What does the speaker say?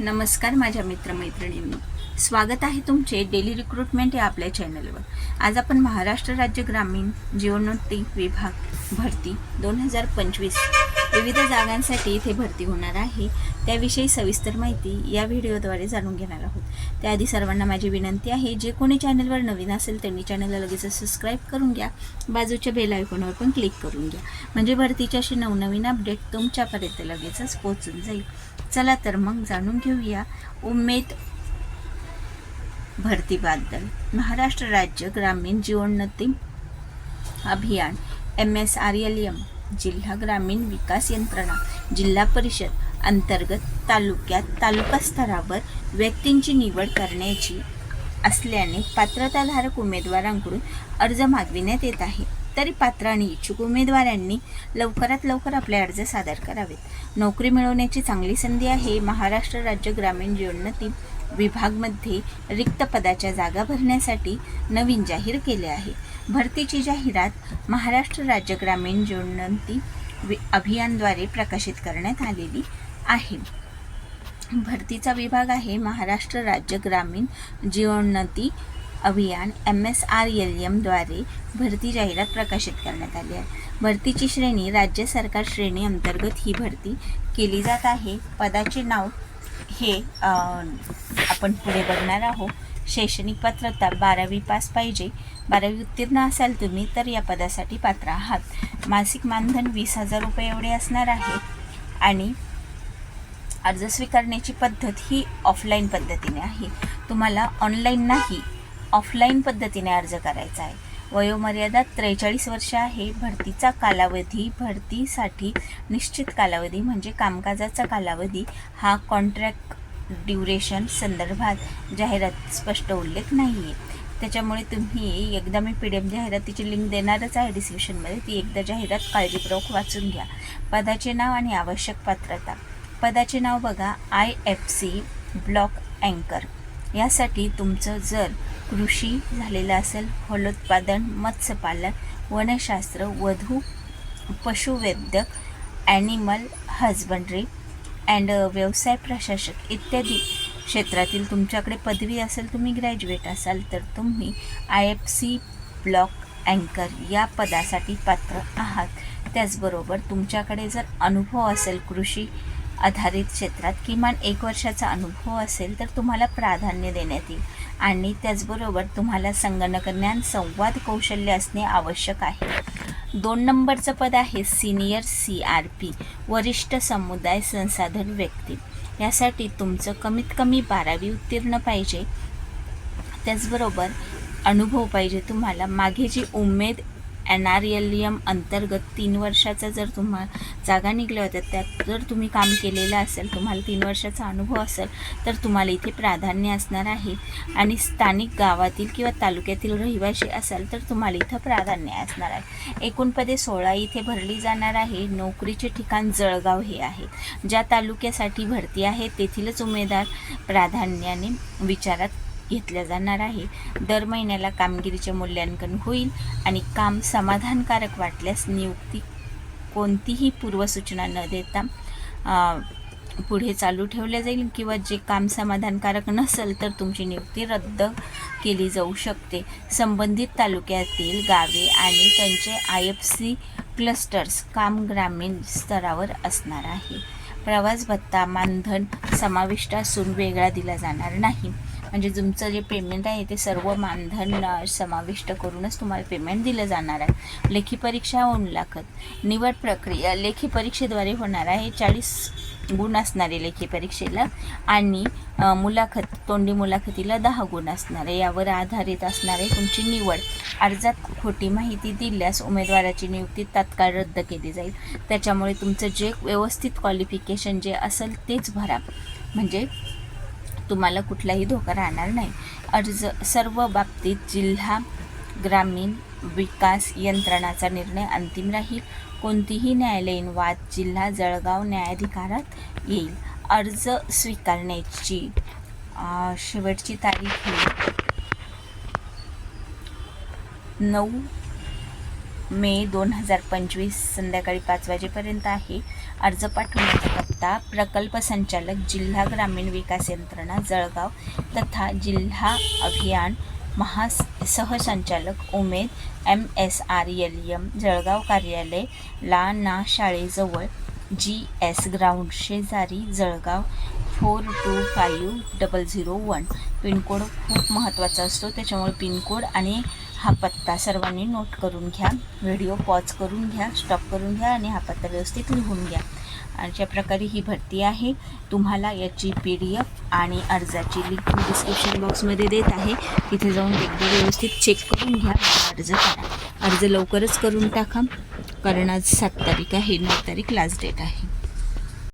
नमस्कार माझ्या मित्रमैत्रिणींनी. स्वागत आहे तुमचे डेली रिक्रुटमेंट या आपल्या चॅनलवर आज आपण महाराष्ट्र राज्य ग्रामीण जीवनोन्नती विभाग भरती दोन हजार पंचवीस विविध जागांसाठी इथे भरती होणार आहे. त्याविषयी सविस्तर माहिती या व्हिडिओद्वारे जाणून घेणार आहोत. त्याआधी सर्वांना माझी विनंती आहे जे कोणी चॅनलवर नवीन असेल त्यांनी चॅनलला लगेच सबस्क्राईब करून घ्या. बाजूच्या बेल आयकॉनवर पण क्लिक करून घ्या. म्हणजे भरतीच्या असे नवनवीन अपडेट तुमच्यापर्यंत लगेचच पोहोचून जाईल. चला तर मग जाणून घेऊया उमेद भरतीबद्दल महाराष्ट्र राज्य ग्रामीण जीवोन्नती अभियान M S R L M जिल्हा ग्रामीण विकास यंत्रणा जिल्हा परिषद अंतर्गत तालुक्यात तालुका स्तरावर व्यक्तींची निवड करण्याची असल्याने पात्रताधारक उमेदवारांकडून अर्ज मागविण्यात येत आहे. तरी पात्र आणि इच्छुक उमेदवारांनी लवकरात लवकर आपले अर्ज सादर करावेत. नोकरी मिळवण्याची चांगली संधी आहे. महाराष्ट्र राज्य ग्रामीण जीवोन्नती विभागमध्ये रिक्त पदाच्या जागा भरण्यासाठी नवीन जाहीर केले आहे. भरतीची जाहिरात महाराष्ट्र राज्य ग्रामीण जीवोन्नती वि अभियानद्वारे प्रकाशित करण्यात आलेली आहे. भरतीचा विभाग आहे महाराष्ट्र राज्य ग्रामीण जीवोन्नती अभियान एम एस आर एल एमद्वारे भरती जाहिरात प्रकाशित करण्यात आली आहे. भरतीची श्रेणी राज्य सरकार श्रेणी अंतर्गत ही भरती केली जात आहे. पदाचे नाव हे आपण पुढे बघणार आहोत. शैक्षणिक पात्रता बारावी पास पाहिजे. बारावी उत्तीर्ण असाल तुम्ही तर या पदासाठी पात्र आहात. मासिक मानधन वीस हजार रुपये एवढे असणार आहे. आणि अर्ज स्वीकारण्याची पद्धत ही ऑफलाईन पद्धतीने आहे. तुम्हाला ऑनलाईन नाही ऑफलाईन पद्धतीने अर्ज करायचा आहे. वयोमर्यादा त्रेचाळीस वर्ष आहे. भरतीचा कालावधी भरतीसाठी निश्चित कालावधी म्हणजे कामकाजाचा कालावधी हा कॉन्ट्रॅक्ट ड्युरेशन संदर्भात जाहिरात स्पष्ट उल्लेख नाही आहे त्याच्यामुळे तुम्ही एकदा मी पी डी एफ जाहिरातीची लिंक देणारच आहे डिस्क्रिप्शनमध्ये ती एकदा जाहिरात काळजीपूर्वक वाचून घ्या. पदाचे नाव आणि आवश्यक पात्रता. पदाचे नाव बघा आय एफ सी ब्लॉक अँकर. यासाठी तुमचं जर कृषी झालेलं असेल फलोत्पादन मत्स्यपालन वनशास्त्र वधू पशुवैद्यक ॲनिमल हजबंड्री अँड uh, व्यवसाय प्रशासक इत्यादी क्षेत्रातील तुमच्याकडे पदवी असेल तुम्ही ग्रॅज्युएट असाल तर तुम्ही आय एफ सी ब्लॉक अँकर या पदासाठी पात्र आहात. त्याचबरोबर तुमच्याकडे जर अनुभव असेल कृषी आधारित क्षेत्रात किमान एक वर्षाचा अनुभव असेल तर तुम्हाला प्राधान्य देण्यात येईल. आणि त्याचबरोबर तुम्हाला संगणक ज्ञान संवाद कौशल्य असणे आवश्यक आहे. दोन नंबरचं पद आहे सिनियर सी आर पी वरिष्ठ समुदाय संसाधन व्यक्ती. यासाठी तुमचं कमीत कमी बारावी उत्तीर्ण पाहिजे. त्याचबरोबर अनुभव पाहिजे तुम्हाला. मागे जी उमेद एन आर एल अंतर्गत तीन वर्षाचा जर तुम्हा जागा निघल्या होत्या त्यात जर तुम्ही काम केलेलं असेल तुम्हाला तीन वर्षाचा अनुभव असेल तर तुम्हाला इथे प्राधान्य असणार आहे. आणि स्थानिक गावातील किंवा तालुक्यातील रहिवासी असाल तर तुम्हाला इथं प्राधान्य असणार आहे. एकूण पदे सोळा इथे भरली जाणार आहे. नोकरीचे ठिकाण जळगाव हे आहे. ज्या तालुक्यासाठी भरती आहे तेथीलच उमेदवार प्राधान्याने विचारात घेतल्या जाणार आहे. दर महिन्याला कामगिरीचे मूल्यांकन होईल आणि काम समाधानकारक वाटल्यास नियुक्ती कोणतीही पूर्वसूचना न देता पुढे चालू ठेवल्या जाईल किंवा जे काम समाधानकारक नसेल तर तुमची नियुक्ती रद्द केली जाऊ शकते. संबंधित तालुक्यातील गावे आणि त्यांचे आय एफ सी क्लस्टर्स काम ग्रामीण स्तरावर असणार आहे. प्रवास भत्ता मानधन समाविष्ट असून वेगळा दिला जाणार नाही. म्हणजे तुमचं जे पेमेंट आहे ते सर्व मानधन समाविष्ट करूनच तुम्हाला पेमेंट दिलं जाणार आहे. लेखी परीक्षा व मुलाखत निवड प्रक्रिया लेखी परीक्षेद्वारे होणार आहे. चाळीस गुण असणारे लेखी परीक्षेला आणि मुलाखत तोंडी मुलाखतीला दहा गुण असणारे यावर आधारित असणारे तुमची निवड. अर्जात खोटी माहिती दिल्यास उमेदवाराची नियुक्ती तात्काळ रद्द केली जाईल. त्याच्यामुळे तुमचं जे व्यवस्थित क्वालिफिकेशन जे असेल तेच भरा. म्हणजे तुम्हाला कुठलाही धोका राहणार नाही. अर्ज सर्व बाबतीत जिल्हा ग्रामीण विकास यंत्रणाचा निर्णय अंतिम राहील. कोणतीही न्यायालयीन वाद जिल्हा जळगाव न्यायाधिकारात येईल. अर्ज स्वीकारण्याची शेवटची तारीख ही नऊ मे दोन हजार पंचवीस संध्याकाळी पाच वाजेपर्यंत आहे. अर्ज पाठवण्याचा पत्ता प्रकल्प संचालक जिल्हा ग्रामीण विकास यंत्रणा जळगाव तथा जिल्हा अभियान महा सहसंचालक Umed M S R L M Jalgaon कार्यालय ला ना शाळेजवळ जी एस ग्राउंड शेजारी Jalgaon four two five double zero one. Pin code खूप महत्त्वाचा असतो त्याच्यामुळे पिनकोड आणि हा पत्ता सर्वांनी नोट करून घ्या व्हिडिओ पॉज करून घ्या स्टॉप करून घ्या आणि हा पत्ता व्यवस्थित लिहून घ्या. अशा प्रकारे ही भरती आहे. तुम्हाला याची पी डी एफ आणि अर्जाची लिंक मी डिस्क्रिप्शन बॉक्समध्ये देत आहे. तिथे जाऊन एकदा व्यवस्थित चेक करून घ्या अर्ज करा. अर्ज लवकरच करून टाका कारण आज सात तारीख आहे नऊ तारीख लास्ट डेट आहे.